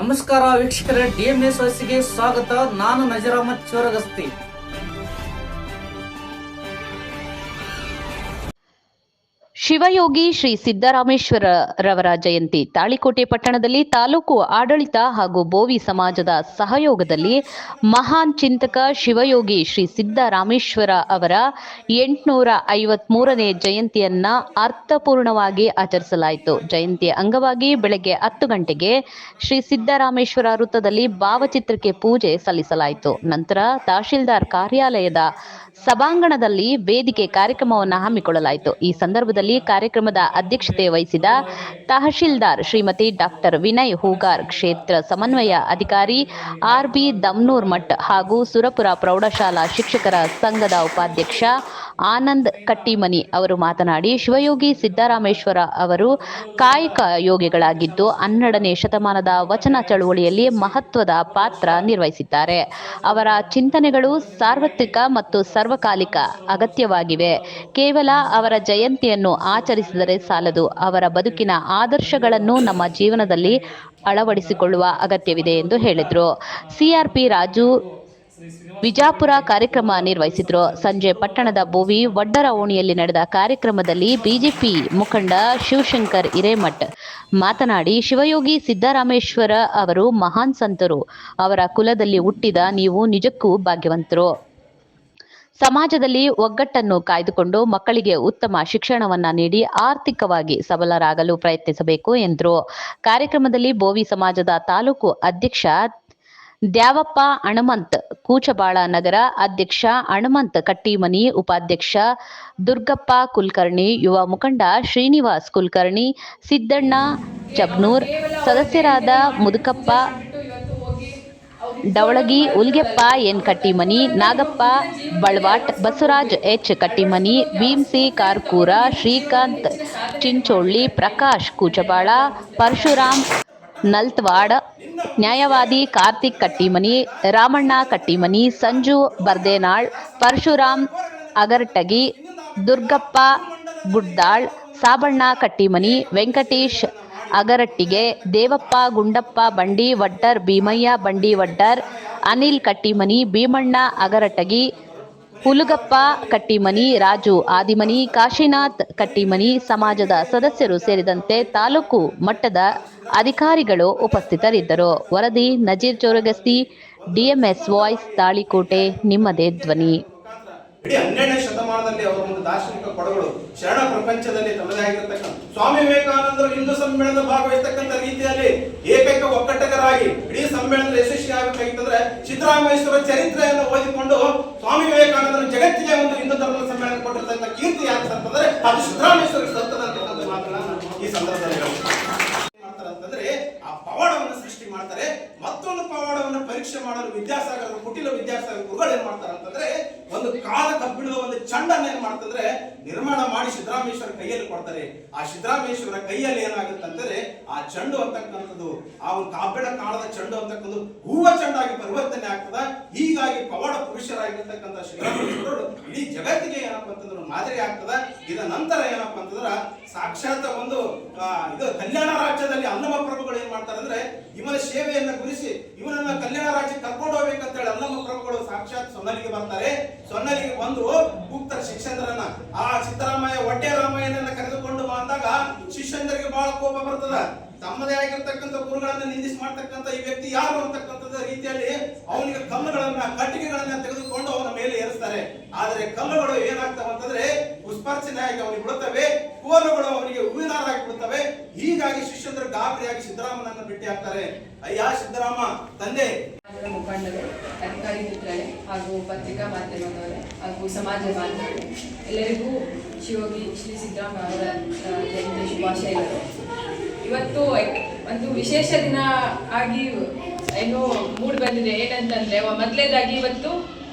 ನಮಸ್ಕಾರ ವೀಕ್ಷಕರೇ ಡಿಎಂಎಸ್ ವಯಸ್ಸಿಗೆ ಸ್ವಾಗತ. ನಾನು ನಜರಾಮತ್ ಚೋರಗಸ್ತಿ. ಶಿವಯೋಗಿ ಶ್ರೀ ಸಿದ್ದರಾಮೇಶ್ವರರವರ ಜಯಂತಿ. ತಾಳಿಕೋಟೆ ಪಟ್ಟಣದಲ್ಲಿ ತಾಲೂಕು ಆಡಳಿತ ಹಾಗೂ ಬೋವಿ ಸಮಾಜದ ಸಹಯೋಗದಲ್ಲಿ ಮಹಾನ್ ಚಿಂತಕ ಶಿವಯೋಗಿ ಶ್ರೀ ಸಿದ್ದರಾಮೇಶ್ವರ ಅವರ ಎಂಟುನೂರ ಐವತ್ಮೂರನೇ ಜಯಂತಿಯನ್ನ ಅರ್ಥಪೂರ್ಣವಾಗಿ ಆಚರಿಸಲಾಯಿತು. ಜಯಂತಿಯ ಅಂಗವಾಗಿ ಬೆಳಗ್ಗೆ ಹತ್ತು ಗಂಟೆಗೆ ಶ್ರೀ ಸಿದ್ದರಾಮೇಶ್ವರ ವೃತ್ತದಲ್ಲಿ ಭಾವಚಿತ್ರಕ್ಕೆ ಪೂಜೆ ಸಲ್ಲಿಸಲಾಯಿತು. ನಂತರ ತಹಶೀಲ್ದಾರ್ ಕಾರ್ಯಾಲಯದ ಸಭಾಂಗಣದಲ್ಲಿ ವೇದಿಕೆ ಕಾರ್ಯಕ್ರಮವನ್ನು ಹಮ್ಮಿಕೊಳ್ಳಲಾಯಿತು. ಈ ಸಂದರ್ಭದಲ್ಲಿ ಕಾರ್ಯಕ್ರಮದ ಅಧ್ಯಕ್ಷತೆ ವಹಿಸಿದ ತಹಶೀಲ್ದಾರ್ ಶ್ರೀಮತಿ ಡಾಕ್ಟರ್ ವಿನಯ್ ಹೂಗಾರ್, ಕ್ಷೇತ್ರ ಸಮನ್ವಯ ಅಧಿಕಾರಿ ಆರ್ ಬಿ ದಮ್ನೂರ್ ಮಠ್ ಹಾಗೂ ಸುರಪುರ ಪ್ರೌಢಶಾಲಾ ಶಿಕ್ಷಕರ ಸಂಘದ ಉಪಾಧ್ಯಕ್ಷ ಆನಂದ್ ಕಟ್ಟಿಮನಿ ಅವರು ಮಾತನಾಡಿ, ಶಿವಯೋಗಿ ಸಿದ್ದರಾಮೇಶ್ವರ ಅವರು ಕಾಯಕ ಯೋಗಿಗಳಾಗಿದ್ದು, ಹನ್ನೆರಡನೇ ಶತಮಾನದ ವಚನ ಚಳುವಳಿಯಲ್ಲಿ ಮಹತ್ವದ ಪಾತ್ರ ನಿರ್ವಹಿಸಿದ್ದಾರೆ. ಅವರ ಚಿಂತನೆಗಳು ಸಾರ್ವತ್ರಿಕ ಮತ್ತು ಸರ್ವಕಾಲಿಕ ಅಗತ್ಯವಾಗಿವೆ. ಕೇವಲ ಅವರ ಜಯಂತಿಯನ್ನು ಆಚರಿಸಿದರೆ ಸಾಲದು, ಅವರ ಬದುಕಿನ ಆದರ್ಶಗಳನ್ನು ನಮ್ಮ ಜೀವನದಲ್ಲಿ ಅಳವಡಿಸಿಕೊಳ್ಳುವ ಅಗತ್ಯವಿದೆ ಎಂದು ಹೇಳಿದರು. ಸಿಆರ್ಪಿ ರಾಜು ವಿಜಾಪುರ ಕಾರ್ಯಕ್ರಮ ನಿರ್ವಹಿಸಿದ್ರು. ಸಂಜೆ ಪಟ್ಟಣದ ಬೋವಿ ವಡ್ಡರ ಓಣಿಯಲ್ಲಿ ನಡೆದ ಕಾರ್ಯಕ್ರಮದಲ್ಲಿ ಬಿಜೆಪಿ ಮುಖಂಡ ಶಿವಶಂಕರ್ ಹಿರೇಮಠ್ ಮಾತನಾಡಿ, ಶಿವಯೋಗಿ ಸಿದ್ದರಾಮೇಶ್ವರ ಅವರು ಮಹಾನ್ ಸಂತರು. ಅವರ ಕುಲದಲ್ಲಿ ಹುಟ್ಟಿದ ನೀವು ನಿಜಕ್ಕೂ ಭಾಗ್ಯವಂತರು. ಸಮಾಜದಲ್ಲಿ ಒಗ್ಗಟ್ಟನ್ನು ಕಾಯ್ದುಕೊಂಡು ಮಕ್ಕಳಿಗೆ ಉತ್ತಮ ಶಿಕ್ಷಣವನ್ನ ನೀಡಿ ಆರ್ಥಿಕವಾಗಿ ಸಬಲರಾಗಲು ಪ್ರಯತ್ನಿಸಬೇಕು ಎಂದರು. ಕಾರ್ಯಕ್ರಮದಲ್ಲಿ ಬೋವಿ ಸಮಾಜದ ತಾಲೂಕು ಅಧ್ಯಕ್ಷ ದ್ಯಾವಪ್ಪ ಅಣಮಂತ್ ಕೂಚಬಾಳ ನಗರ ಅಧ್ಯಕ್ಷ ಅಣಮಂತ್ ಕಟ್ಟಿಮನಿ ಉಪಾಧ್ಯಕ್ಷ ದುರ್ಗಪ್ಪ ಕುಲಕರ್ಣಿ, ಯುವ ಮುಖಂಡ ಶ್ರೀನಿವಾಸ್ ಕುಲಕರ್ಣಿ, ಸಿದ್ದಣ್ಣ ಚಬ್ನೂರ್ ಸದಸ್ಯರಾದ ಮುದುಕಪ್ಪ ಡವಳಗಿ ಉಲ್ಗೆಪ್ಪ ಎನ್ ಕಟ್ಟಿಮನಿ, ನಾಗಪ್ಪ ಬಳ್ವಾಟ್, ಬಸವರಾಜ್ ಎಚ್ ಕಟ್ಟಿಮನಿ, ಭೀಮ್ಸಿ ಕಾರ್ಕೂರ, ಶ್ರೀಕಾಂತ್ ಚಿಂಚೋಳ್ಳಿ, ಪ್ರಕಾಶ್ ಕೂಚಬಾಳ, ಪರಶುರಾಮ್ ನಲ್ತ್ವಾಡ್, ನ್ಯಾಯವಾದಿ ಕಾರ್ತಿಕ್ ಕಟ್ಟಿಮನಿ, ರಾಮಣ್ಣ ಕಟ್ಟಿಮನಿ, ಸಂಜು ಬರ್ದೇನಾಳ್, ಪರಶುರಾಮ್ ಅಗರ್ಟಗಿ, ದುರ್ಗಪ್ಪ ಬುಡ್ದಾಳ್ ಸಾಬಣ್ಣ ಕಟ್ಟಿಮನಿ, ವೆಂಕಟೇಶ್ ಅಗರಟ್ಟಿಗೆ, ದೇವಪ್ಪ ಗುಂಡಪ್ಪ ಬಂಡಿ ವಡ್ಡರ್ ಭೀಮಯ್ಯ ಬಂಡಿ ವಡ್ಡರ್ ಅನಿಲ್ ಕಟ್ಟಿಮನಿ, ಭೀಮಣ್ಣ ಅಗರಟಗಿ ಹುಲುಗಪ್ಪ, ಕಟ್ಟಿಮನಿ, ರಾಜು, ಆದಿಮನಿ, ಕಾಶಿನಾಥ್, ಕಟ್ಟಿಮನಿ ಸಮಾಜದ ಸದಸ್ಯರು ಸೇರಿದಂತೆ ತಾಲೂಕು ಮಟ್ಟದ ಅಧಿಕಾರಿಗಳು ಉಪಸ್ಥಿತರಿದ್ದರು. ವರದಿ ನಜೀರ್ ಚೋರಗಸ್ತಿ, ಡಿಎಂಎಸ್ ವಾಯ್ಸ್ ತಾಳಿಕೋಟೆ, ನಿಮ್ಮದೇ ಧ್ವನಿ. ಇಡೀ ಹನ್ನೆರಡನೇ ಶತಮಾನದಲ್ಲಿ ಅವರ ಒಂದು ದಾರ್ಶನಿಕ ಕೊಡಗಳು ಶರಣ ಪ್ರಪಂಚದಲ್ಲಿ ತಮ್ಮದೇ ಆಗಿರತಕ್ಕಂಥ ಸ್ವಾಮಿ ವಿವೇಕಾನಂದರು ಹಿಂದೂ ಸಮ್ಮೇಳನದ ಭಾಗವಹಿಸತಕ್ಕಂಥ ರೀತಿಯಲ್ಲಿ ಏಕೈಕ ಒಕ್ಕಟ್ಟಕರಾಗಿ ಇಡೀ ಸಮ್ಮೇಳನದ ಯಶಸ್ವಿ ಆಗಬೇಕಾಗಿತ್ತಂದ್ರೆ ಸಿದ್ದರಾಮೇಶ್ವರ ಚರಿತ್ರೆಯನ್ನು ಓದಿಕೊಂಡು ಸ್ವಾಮಿ ವಿವೇಕಾನಂದರು ಜಗತ್ತಿಗೆ ಒಂದು ಹಿಂದೂ ಧರ್ಮದ ಸಮ್ಮೇಳನ ಕೊಟ್ಟಿರ್ತಕ್ಕಂಥ ಕೀರ್ತಿ ಯಾಕೆ ಅಂತಂದ್ರೆ ಅದು ಸಿದ್ದರಾಮೇಶ್ವರ ಸತ್ತದ ಅಂತಕ್ಕಂಥ ಮಾತನ್ನ ನಾನು ಈ ಸಂದರ್ಭದಲ್ಲಿ ಹೇಳ್ತೀನಿ. ಏನ್ ಮಾಡ್ತಾರೆ ಅಂತಂದ್ರೆ ಆ ಪವಾಡವನ್ನು ಸೃಷ್ಟಿ ಮಾಡ್ತಾರೆ ಮತ್ತೊಂದು ಪವಾಡವನ್ನು ಪರೀಕ್ಷೆ ಮಾಡಲು ವಿದ್ಯಾಸಾಗರ ಕುಟಿಲ ವಿದ್ಯಾಸಾಗರ ಗುರುಗಳು ಏನ್ ಮಾಡ್ತಾರೆ ಅಂತಂದ್ರೆ ಒಂದು ಕಾಲ ಕಬ್ಬಿಣದ ಒಂದು ಚಂಡನ್ನ ಏನ್ ಮಾಡ್ತಂದ್ರೆ ನಿರ್ಮಾಣ ಮಾಡಿ ಸಿದ್ದರಾಮೇಶ್ವರ ಕೈಯಲ್ಲಿ ಕೊಡ್ತಾರೆ. ಆ ಸಿದ್ದರಾಮೇಶ್ವರ ಕೈಯಲ್ಲಿ ಏನಾಗುತ್ತೆ ಅಂತಂದ್ರೆ ಆ ಚಂಡು ಅಂತಕ್ಕಂಥದ್ದು, ಆ ಒಂದು ಕಬ್ಬಿಣ ಕಾಳದ ಚಂಡು ಅಂತಕ್ಕಂಥದ್ದು ಹೂವ ಚಂಡಾಗಿ ಪರಿವರ್ತನೆ ಆಗ್ತದ. ಹೀಗಾಗಿ ಪವಾಡ ಪುರುಷರಾಗಿರ್ತಕ್ಕಂಥ ಶ್ರೀರಾಮೇಶ್ವರರು ಇಡೀ ಜಗತ್ತಿಗೆ ಏನಪ್ಪಾ ಅಂತಂದ್ರೆ ಮಾದರಿ ಆಗ್ತದ. ಇದ ನಂತರ ಏನಪ್ಪಾ ಅಂತಂದ್ರ ಸಾಕ್ಷಾತ್ ಒಂದು ಇದು ಕಲ್ಯಾಣ ರಾಜ್ಯದಲ್ಲಿ ಅಲ್ಲಮ ಪ್ರಭುಗಳು ಏನ್ ಮಾಡ್ತಾರೆ ಅಂದ್ರೆ ಇವನ ಸೇವೆಯನ್ನ ಗುರಿಸಿ, ಇವನನ್ನ ಕಲ್ಯಾಣ ರಾಜ್ಯ ಕರ್ಕೊಂಡು ಹೋಗ್ಬೇಕಂತ ಹೇಳಿ ಅಲ್ಲಮ ಪ್ರಭುಗಳು ಸಾಕ್ಷಾತ್ ಸೊನ್ನಲಿಗೆ ಬರ್ತಾರೆ ಸೊನ್ನಲಿಗೆ ಬಂದು ಕೂಗ್ತಾರೆ ಶಿಷ್ಯಂದ್ರನ್ನ ಆ ಸಿದ್ದರಾಮಯ್ಯ ಒಡ್ಡೆ ರಾಮಯ್ಯನನ್ನ ಕರೆದುಕೊಂಡು ಬಾ ಅಂದಾಗ ಶಿಷ್ಯಂದ್ರಿಗೆ ಬಹಳ ಕೋಪ ಬರ್ತದ? ತಮ್ಮದೇ ಆಗಿರ್ತಕ್ಕಂಥ ಗುರುಗಳನ್ನ ನಿಂದಿಸಿ ಮಾಡ್ತಕ್ಕಂಥ ಈ ವ್ಯಕ್ತಿ ಯಾರು ಅಂತಕ್ಕಂಥದ ರೀತಿಯಲ್ಲಿ ಅವನಿಗೆ ಕಲ್ಲುಗಳನ್ನ, ಕಟ್ಟಿಗೆಗಳನ್ನ ತೆಗೆದುಕೊಂಡು ಅವನ ಮೇಲೆ ಏರಿಸ್ತಾರೆ. ಆದರೆ ಕಲ್ಲುಗಳು ಏನಾಗ್ತವೆ ಅಂತಂದ್ರೆ ಪುಷ್ಪಾರ್ಚನೆ ನಾಯಕ ಅವನಿಗೆ ಬಿಡುತ್ತವೆ ಕೋಲುಗಳು ಅವನಿಗೆ ಹೂವಿನಾರಾಗಿ ಬಿಡುತ್ತವೆ ಹೀಗಾಗಿ ಶಿಷ್ಯಂದರು ಗಾಬರಿಯಾಗಿ ಸಿದ್ದರಾಮನನ್ನ ಭೇಟಿ ಆಗ್ತಾರೆ. ಅಯ್ಯ ಸಿದ್ದರಾಮ, ತಂದೆ. ಮುಖಂಡರು, ಅಧಿಕಾರಿ ಮಿತ್ರರೇ ಹಾಗೂ ಪತ್ರಿಕಾ ಮಾಧ್ಯಮದವರೇ ಹಾಗೂ ಸಮಾಜ ಬಾಂಧವರೇ, ಎಲ್ಲರಿಗೂ ಶಿವೋಗಿ ಶ್ರೀ ಸಿದ್ದರಾಮ ಅವರ ಜಯಂತಿ ಶುಭಾಶಯಗಳು ಇವತ್ತು ಒಂದು ವಿಶೇಷ ದಿನ ಆಗಿ ಏನು ಮೂಡ್ ಬಂದಿದೆ. ಏನಂತಂದ್ರೆ ಮೊದಲೇದಾಗಿ ಇವತ್ತು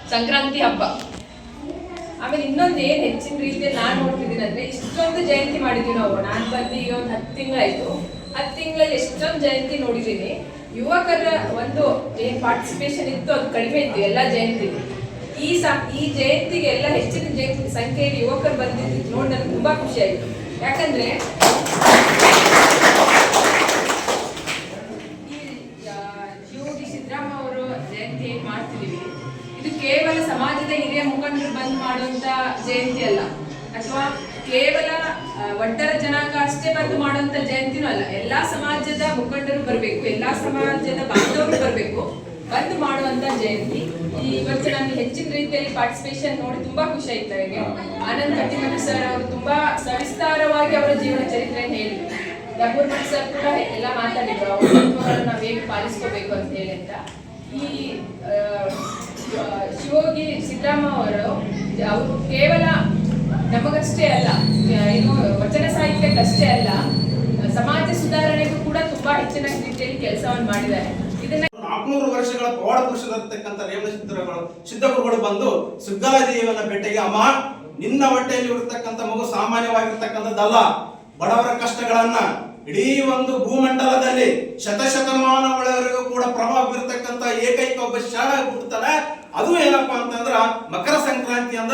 ಸಂಕ್ರಾಂತಿ ಹಬ್ಬ. ಆಮೇಲೆ ಇನ್ನೊಂದು ಏನು ಹೆಚ್ಚಿನ ರೀತಿಯಲ್ಲಿ ನಾನು ನೋಡ್ತಿದ್ದೀನಿ ಅಂದ್ರೆ, ಇಷ್ಟೊಂದು ಜಯಂತಿ ಮಾಡಿದ್ವಿ ನಾವು. ನಾನು ಬಂದು ಈಗ ಒಂದು ಹತ್ತು ತಿಂಗಳಾಯ್ತು. ಹತ್ತು ತಿಂಗಳಲ್ಲಿ ಎಷ್ಟೊಂದು ಜಯಂತಿ ನೋಡಿದ್ದೀನಿ. ಯುವಕರ ಒಂದು, ಏನ್ ಪಾರ್ಟಿಸಿಪೇಷನ್ ಇತ್ತು, ಅದು ಕಡಿಮೆ ಇತ್ತು, ಎಲ್ಲ ಜಯಂತಿ ಈ ಈ ಜಯಂತಿಗೆ ಎಲ್ಲ ಹೆಚ್ಚಿನ ಜಯಂತಿ, ಸಂಖ್ಯೆಯಲ್ಲಿ ಯುವಕರು ಬಂದಿದ್ದು ನೋಡಿ ನನಗೆ ತುಂಬಾ ಖುಷಿ ಆಯ್ತು ಯಾಕಂದ್ರೆ, ಈ ಮಾಡ್ತಿದೀವಿ? ಇದು ಕೇವಲ ಸಮಾಜದ ಹಿರಿಯ ಮುಖಂಡರು ಬಂದ್ ಮಾಡುವಂತ ಜಯಂತಿ ಅಲ್ಲ. ಅಥವಾ ಕೇವಲ ಒಟ್ಟರ ಜನಾಂಗ ಅಷ್ಟೇ ಬಂದು ಮಾಡುವಂತ ಜಯಂತಿನೂ ಅಲ್ಲ. ಎಲ್ಲಾ ಸಮಾಜದ ಮುಖಂಡರು ಬರಬೇಕು, ಎಲ್ಲಾ ಸಮಾಜದ ಬಾಂಧವರು ಬರಬೇಕು, ಬಂದು ಮಾಡುವಂತ ಜಯಂತಿ. ಇವತ್ತು ನಾನು ಹೆಚ್ಚಿನ ರೀತಿಯಲ್ಲಿ ಪಾರ್ಟಿಸಿಪೇಷನ್ ನೋಡಿ ತುಂಬಾ ಖುಷಿ ಆಯ್ತು ನನಗೆ ಆನಂದ್ ಕಟ್ಟಿಮಠ ಸರ್ ಅವರು ತುಂಬಾ ಸವಿಸ್ತಾರವಾಗಿ ಅವರ ಜೀವನ ಚರಿತ್ರೆಯನ್ನು ಹೇಳಿದ್ರು. ರಘುವರ್ ಭಟ್ ಸರ್ ಕೂಡ ಎಲ್ಲ ಮಾತಾಡಿದ್ರು. ಅವ್ರ ತತ್ವಗಳನ್ನು ನಾವು ಹೇಗೆ ಪಾಲಿಸ್ಕೋಬೇಕು ಅಂತ ಹೇಳಿ ಅಂತ. ಈ ಶಿವೋಗಿ ಸಿದ್ದರಾಮ ಅವರು ಅವರು ಕೇವಲ ನಮಗಷ್ಟೇ ಅಲ್ಲ, ಏನು ವಚನ ಸಾಹಿತ್ಯಕ್ಕಷ್ಟೇ ಅಲ್ಲ, ಸಮಾಜ ಸುಧಾರಣೆಗೂ ಕೂಡ ತುಂಬಾ ಹೆಚ್ಚಿನ ರೀತಿಯಲ್ಲಿ ಕೆಲಸವನ್ನು ಮಾಡಿದ್ದಾರೆ. ನಾಲ್ಕುನೂರು ವರ್ಷಗಳ ಪವಾಡ ಪುರುಷದಂತಕ್ಕಂಥ ರೇವಣ ಸಿದ್ಧಗುರುಗಳು ಬಂದು ಸುಗ್ಗಾದೇವನ ಬೆಟ್ಟೆಗೆ ಅಮ್ಮ, ನಿನ್ನ ಹೊಟ್ಟೆಯಲ್ಲಿ ಇರತಕ್ಕಂಥ ಮಗು ಸಾಮಾನ್ಯವಾಗಿರ್ತಕ್ಕಂಥದ್ದಲ್ಲ. ಬಡವರ ಕಷ್ಟಗಳನ್ನ ಇಡೀ ಒಂದು ಭೂಮಂಡಲದಲ್ಲಿ ಶತಶತಮಾನಗಳವರೆಗೂ ಕೂಡ ಪ್ರಭಾವ ಬೀರ್ತಕ್ಕಂಥ ಏಕೈಕ ಒಬ್ಬ ಶಾಲೆ ಹುಟ್ಟುತ್ತಾನೆ. ಅದು ಏನಪ್ಪಾ ಅಂತಂದ್ರ ಮಕರ ಸಂಕ್ರಾಂತಿ ಅಂದ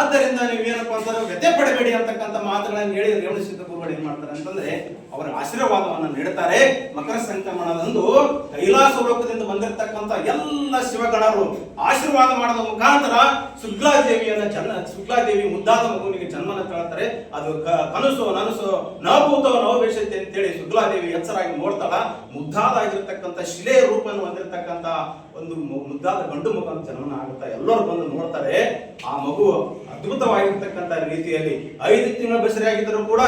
ಆದ್ದರಿಂದ ನೀವು ಏನಪ್ಪಾ ಅಂತಂದ್ರೆ ವ್ಯತೆ ಪಡಬೇಡಿ ಅಂತಕ್ಕಂಥ ಮಾತುಗಳನ್ನು ಹೇಳಿ ರೇವಣ ಸಿದ್ಧ ಗುರುಗಳು ಏನ್ ಮಾಡ್ತಾರೆ ಅಂತಂದ್ರೆ, ಅವರ ಆಶೀರ್ವಾದವನ್ನು ನೀಡುತ್ತಾರೆ. ಮಕರ ಸಂಕ್ರಮಣದಂದು ಕೈಲಾಸ ಲೋಕದಿಂದ ಬಂದಿರತಕ್ಕಂಥ ಎಲ್ಲ ಶಿವಗಣರು ಆಶೀರ್ವಾದ ಮಾಡದ ಮುಖಾಂತರ ಸುಗ್ಲಾದೇವಿಯನ್ನ ಜನ್ಮ ಶುಕ್ಲಾದೇವಿ ಮುದ್ದಾದ ಮಗುವಿಗೆ ಜನ್ಮನ ತಳ್ತಾರೆ. ಅದು ಕನಸು, ನನಸು ನಭೂತವ ನವವೇಶತೆ ಅಂತೇಳಿ ಶುಕ್ಲಾದೇವಿ ಎಚ್ಚರಾಗಿ ನೋಡ್ತಾಳ. ಮುದ್ದಾದಾಗಿರ್ತಕ್ಕಂಥ ಶಿಲೆಯ ರೂಪವನ್ನು ಹೊಂದಿರತಕ್ಕಂತ ಒಂದು ಮುದ್ದಾದ ಗಂಡು ಅಂತ ಜನ್ಮನ ಆಗುತ್ತಾ ಎಲ್ಲರೂ ಬಂದು ನೋಡ್ತಾರೆ, ಆ ಮಗು ಅದ್ಭುತವಾಗಿರ್ತಕ್ಕಂಥ ರೀತಿಯಲ್ಲಿ ಐದು ತಿಂಗಳ ಬಸರಿಯಾಗಿದ್ದರೂ ಕೂಡ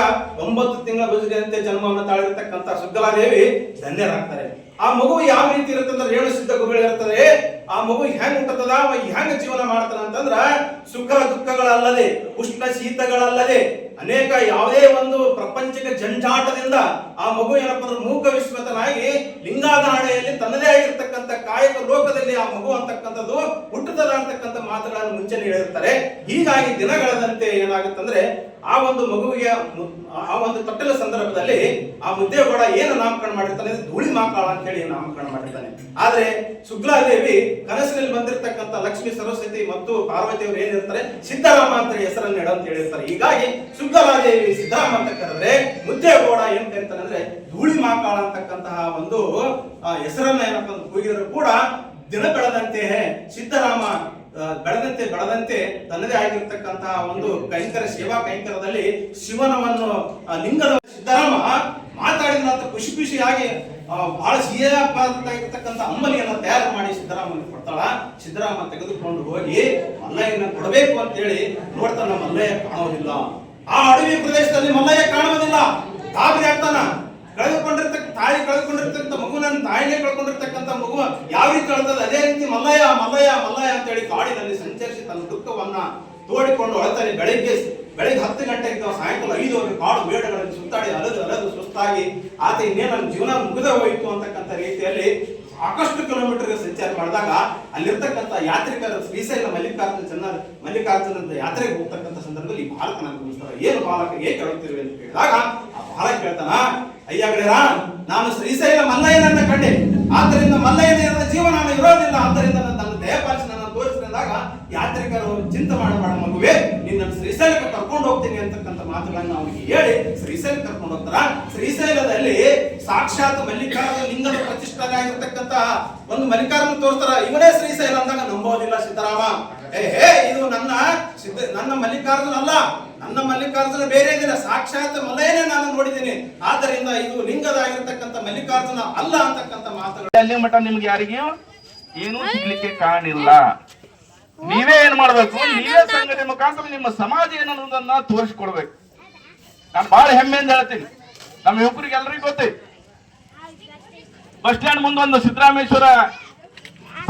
ಒಂಬತ್ತು ತಿಂಗಳ ಬಸರಿಯಂತೆ ಜನ್ಮವನ್ನು ತಾಳಿರ್ತಕ್ಕಂಥ ಸುಗ್ಗಲಾದೇವಿ ಧನ್ಯರಾಗ್ತಾರೆ. ಆ ಮಗು ಯಾವ ರೀತಿ ಇರುತ್ತಂದ್ರೆ ರೇಣು ಸಿದ್ಧ ಇರ್ತದೆ, ಆ ಮಗು ಹೆಂಗ್ ಹುಟ್ಟತದ ಅವ ಹೆಂಗ್ ಜೀವನ ಮಾಡ್ತಾನ ಅಂತಂದ್ರ ಸುಖ ದುಃಖಗಳಲ್ಲದೆ, ಉಷ್ಣ ಶೀತಗಳಲ್ಲದೆ, ಅನೇಕ ಯಾವುದೇ ಒಂದು ಪ್ರಪಂಚಕ ಜಂಜಾಟದಿಂದ ಆ ಮಗು ಏನಪ್ಪ ಅಂದ್ರೆ ಮೂಕ ವಿಶ್ವತನಾಗಿ ಲಿಂಗಾಧಾರಣೆಯಲ್ಲಿ ತನ್ನದೇ ಆಗಿರ್ತಕ್ಕಂಥ ಕಾಯಕ ಲೋಕದಲ್ಲಿ ಆ ಮಗು ಅಂತಕ್ಕಂಥದ್ದು ಹುಟ್ಟುತ್ತದ ಅಂತಕ್ಕಂಥ ಮಾತುಗಳನ್ನು ಮುಂಚೆನೆ ಹೇಳಿರ್ತಾರೆ. ಹೀಗಾಗಿ ದಿನಗಳದಂತೆ ಏನಾಗುತ್ತಂದ್ರೆ ಆ ಒಂದು ಮಗುವಿಗೆ ಆ ಒಂದು ತಟ್ಟಲ ಸಂದರ್ಭದಲ್ಲಿ ಆ ಮುದ್ದೇಗೌಡ ಏನು ನಾಮಕರಣ ಮಾಡಿರ್ತಾನೆ? ಧೂಳಿ ಮಾಕಾಳ ಅಂತ ಹೇಳಿ ನಾಮಕರಣ ಮಾಡಿರ್ತಾನೆ. ಆದ್ರೆ ಸುಗ್ಲಾದೇವಿ ಕನಸಿನಲ್ಲಿ ಬಂದಿರತಕ್ಕಂಥ ಲಕ್ಷ್ಮಿ, ಸರಸ್ವತಿ ಮತ್ತು ಪಾರ್ವತಿ ಅವರು ಏನಿರ್ತಾರೆ? ಸಿದ್ದರಾಮ ಅಂತ ಹೆಸರನ್ನು ಇಡ ಅಂತ ಹೇಳಿರ್ತಾರೆ. ಹೀಗಾಗಿ ಸುಗ್ಲಾದೇವಿ ಸಿದ್ದರಾಮ ಅಂತ ಕರೆದ್ರೆ ಮುದ್ದೇಗೌಡ ಏನ್ ಕರೀತಾನೆ ಧೂಳಿ ಮಾಕಾಳ ಅಂತಕ್ಕಂತಹ ಒಂದು ಹೆಸರನ್ನ ಏನಪ್ಪ ಕೂಗಿದ್ರು ಕೂಡ ದಿನ ಬೆಳೆದಂತೆ ಸಿದ್ದರಾಮ ಬೆಳೆದಂತೆ ಬೆಳೆದಂತೆ ತನ್ನದೇ ಆಗಿರ್ತಕ್ಕಂತಹ ಒಂದು ಕೈಂಕರ ಸೇವಾ ಕೈಂಕರದಲ್ಲಿ ಶಿವನವನ್ನು ಲಿಂಗದ ಸಿದ್ದರಾಮ ಮಾತಾಡಿದ ಖುಷಿ ಖುಷಿಯಾಗಿ ಬಹಳ ಸಿಹಿಯಾಗಿರ್ತಕ್ಕಂಥ ಅಂಬಲಿಯನ್ನ ತಯಾರು ಮಾಡಿ ಸಿದ್ದರಾಮನಿಗೆ ಕೊಡ್ತಾಳ. ಸಿದ್ದರಾಮ ತೆಗೆದುಕೊಂಡು ಹೋಗಿ ಮಲ್ಲಯ್ಯನ ಕೊಡಬೇಕು ಅಂತ ಹೇಳಿ ನೋಡ್ತಾನ ಮಲ್ಲಯ್ಯ ಕಾಣೋದಿಲ್ಲ. ಆ ಅಡವಿ ಪ್ರದೇಶದಲ್ಲಿ ಮಲ್ಲಯ್ಯ ಕಾಣುವುದಿಲ್ಲ. ತಾಬರಿ ಆಗ್ತಾನ. ಕಳೆದುಕೊಂಡಿರ್ತಕ್ಕ ತಾಯಿ ಕಳ್ಕೊಂಡಿರ್ತಕ್ಕಂಥ ಮಗು, ನನ್ನ ತಾಯಿನೇ ಕಳ್ಕೊಂಡಿರ್ತಕ್ಕಂಥ ಮಗು, ಯಾವ ರೀತಿ ಅಳ್ತದೆ ಅದೇ ರೀತಿ ಮಲ್ಲಯ್ಯ ಮಲ್ಲಯ್ಯ ಮಲ್ಲಯ್ಯ ಅಂತೇಳಿ ಕಾಡಿನಲ್ಲಿ ಸಂಚರಿಸಿ ತನ್ನ ದುಃಖವನ್ನ ತೋಡಿಕೊಂಡು ಅಳ್ತಾನೆ ಬೆಳಿಗ್ಗೆ ಬೆಳಿಗ್ಗೆ ಹತ್ತು ಗಂಟೆಗೆ ಸಾಯಂಕಾಲ ಐದುವರೆಗೆ ಕಾಡು ಬೇಡಗಳನ್ನು ಸುತ್ತಾಡಿ ಅಲದು ಅಲದು ಸುಸ್ತಾಗಿ ಆತ ಇನ್ನೇನು ನನ್ನ ಜೀವನ ಮುಗಿದ ಹೋಯಿತು ಅಂತಕ್ಕಂಥ ರೀತಿಯಲ್ಲಿ ಸಾಕಷ್ಟು ಕಿಲೋಮೀಟರ್ ಸಂಚಾರ ಮಾಡಿದಾಗ ಅಲ್ಲಿರ್ತಕ್ಕಂಥ ಯಾತ್ರಿಕರ ಶ್ರೀಶೈಲ ಮಲ್ಲಿಕಾರ್ಜುನ ಚೆನ್ನ, ಮಲ್ಲಿಕಾರ್ಜುನ ಯಾತ್ರೆಗೆ ಹೋಗ್ತಕ್ಕಂಥ ಸಂದರ್ಭದಲ್ಲಿ ಬಾಲಕನ ಗಮನಿಸ್ತಾರೆ ಏನು ಬಾಲಕ ಏಕೆ ಹೇಳುತ್ತಿರುವೆ ಅಂತ ಕೇಳಿದಾಗ ಆ ಬಾಲಕ ಹೇಳ್ತಾನ, ಅಯ್ಯ ಗೆಳೆಯರ ನಾನು ಶ್ರೀಶೈಲ ಮಲ್ಲಯ್ಯನನ್ನ ಕಂಡೆ. ಆದ್ದರಿಂದ ಮಲ್ಲಯ್ಯನ ಜೀವನ ಇರೋದಿಲ್ಲ. ಆದ್ದರಿಂದ ನನ್ನ ದಯಪಾಲಿಸಿ ನನ್ನ ತೋರಿಸಿದಾಗ ಯಾತ್ರಿಕರು ಚಿಂತೆ ಮಾಡಬೇಡ ಮಗುವೆ ನಿನ್ನ ಶ್ರೀಶೈಲಕ್ಕೆ ಕರ್ಕೊಂಡು ಹೋಗ್ತೀನಿ ಅಂತಕ್ಕಂಥ ಮಾತುಗಳನ್ನ ಅವನಿಗೆ ಹೇಳಿ ಶ್ರೀಶೈಲ ಕರ್ಕೊಂಡು ಹೋಗ್ತಾರ? ಶ್ರೀಶೈಲದಲ್ಲಿ ಸಾಕ್ಷಾತ್ ಮಲ್ಲಿಕಾರ್ಜುನ ಲಿಂಗದ ಪ್ರತಿಷ್ಠಾನ ಒಂದು ಮಲ್ಲಿಕಾರ್ಜುನ ತೋರಿಸ್ತಾರ? ಇವನೇ ಶ್ರೀಶೈಲ ಅಂದಾಗ ನಂಬೋದಿಲ್ಲ ಸಿದ್ದರಾಮ. ಏ, ಹೇ, ಇದು ನನ್ನ ನನ್ನ ಮಲ್ಲಿಕಾರ್ಜುನ ಅಲ್ಲ. ನನ್ನ ಮಲ್ಲಿಕಾರ್ಜುನ ಬೇರೆ ಇದಿಲ್ಲ ಸಾಕ್ಷಾತ್ ಮಲಯನೇ ನಾನು ನೋಡಿದ್ದೀನಿ. ಆದ್ದರಿಂದ ಇದು ಲಿಂಗದಾಗಿರ್ತಕ್ಕಂಥ ಮಲ್ಲಿಕಾರ್ಜುನ ಅಲ್ಲ ಅಂತಕ್ಕಂಥ ಮಾತುಗಳು. ಅಲ್ಲಿ ಮಠ ನಿಮ್ಗೆ ಯಾರಿಗೂ? ಏನು ಸಿಗ್ಲಿಕ್ಕೆ ಕಾಣಿಲ್ಲ ನೀವೇ ಏನ್ ಮಾಡ್ಬೇಕು? ನೀವೇ ಸಂಘಟನೆ ಮುಖಾಂತರ ನಿಮ್ಮ ಸಮಾಜ ಏನನ್ನೋದನ್ನ ತೋರಿಸ್ಕೊಡ್ಬೇಕು. ನಾನು ಬಹಳ ಹೆಮ್ಮೆಯಿಂದ ಹೇಳ್ತೀನಿ. ನಮ್ಮ ಯುವಕರಿಗೆ ಎಲ್ರಿಗೂ ಗೊತ್ತೈತಿ ಬಸ್ ಸ್ಟ್ಯಾಂಡ್ ಮುಂದೆ ಒಂದು ಸಿದ್ದರಾಮೇಶ್ವರ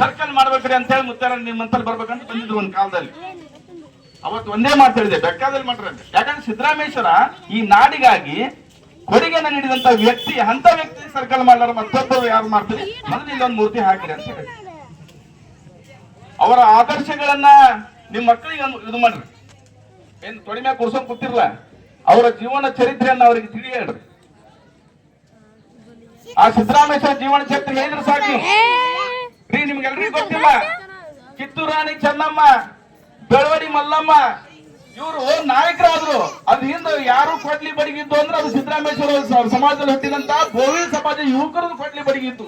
ಸರ್ಕಲ್ ಮಾಡ್ಬೇಕ್ರಿ ಅಂತ ಹೇಳಿ ಮುತ್ತಾರ ನಿಮ್ಮಂತಲ್ಲಿ ಬರ್ಬೇಕಂತ ಬಂದಿದ್ರು ಒಂದ್ ಕಾಲದಲ್ಲಿ. ಅವತ್ತು ಒಂದೇ ಮಾತು ಹೇಳಿದೆ ಬೆಕ್ಕಾದಲ್ಲಿ ಮಾಡ್ರಿ. ಯಾಕಂದ್ರೆ ಸಿದ್ದರಾಮೇಶ್ವರ ಈ ನಾಡಿಗಾಗಿ ಕೊಡುಗೆನ ನೀಡಿದಂತ ವ್ಯಕ್ತಿ ಅಂತ ವ್ಯಕ್ತಿ ಸರ್ಕಲ್ ಮಾಡ್ಲಾರ ಮತ್ತೊಬ್ಬರು ಯಾರು ಮಾಡ್ತೀರಿ? ಮೊದಲು ಇಲ್ಲೊಂದು ಮೂರ್ತಿ ಹಾಕಿರಿ ಅಂತ ಹೇಳಿ. ಅವರ ಆದರ್ಶಗಳನ್ನ ನಿಮ್ಮ ಮಕ್ಕಳಿಗೆ ಇದು ಮಾಡ್ರಿ. ಏನ್ ತೊಡಿಮೆ ಕೊಡ್ಸೋಕ್ ಕೂರ್ಸೋಕ್ ಕೂತಿರ್ಲ? ಅವರ ಜೀವನ ಚರಿತ್ರೆಯನ್ನ ಅವರಿಗೆ ತಿಳಿ ಹೇಳ್ರಿ ಆ ಸಿದ್ದರಾಮೇಶ್ವರ ಜೀವನ ಚರಿತ್ರೆ ಹೇಳಿದ್ರೆ ಸಾಕು. ರೀ ನಿಮ್ಗೆಲ್ರಿಗೂ ಗೊತ್ತಿಲ್ಲ. ಕಿತ್ತೂರಾಣಿ ಚೆನ್ನಮ್ಮ ಬೆಳವಡಿ ಮಲ್ಲಮ್ಮ, ಇವರು ನಾಯಕರಾದ್ರು. ಅದ್ ಹಿಂದ ಯಾರು ಕೊಡ್ಲಿ ಬಡಗಿದ್ದು ಅಂದ್ರೆ ಅದು ಸಿದ್ದರಾಮೇಶ್ವರ ಸಮಾಜದಲ್ಲಿ ಹುಟ್ಟಿದಂತ ಗೋವಿಂದ ಸಮಾಜ ಯುವಕರದ್ದು ಕೊಡ್ಲಿ ಬಡಿಗಿತ್ತು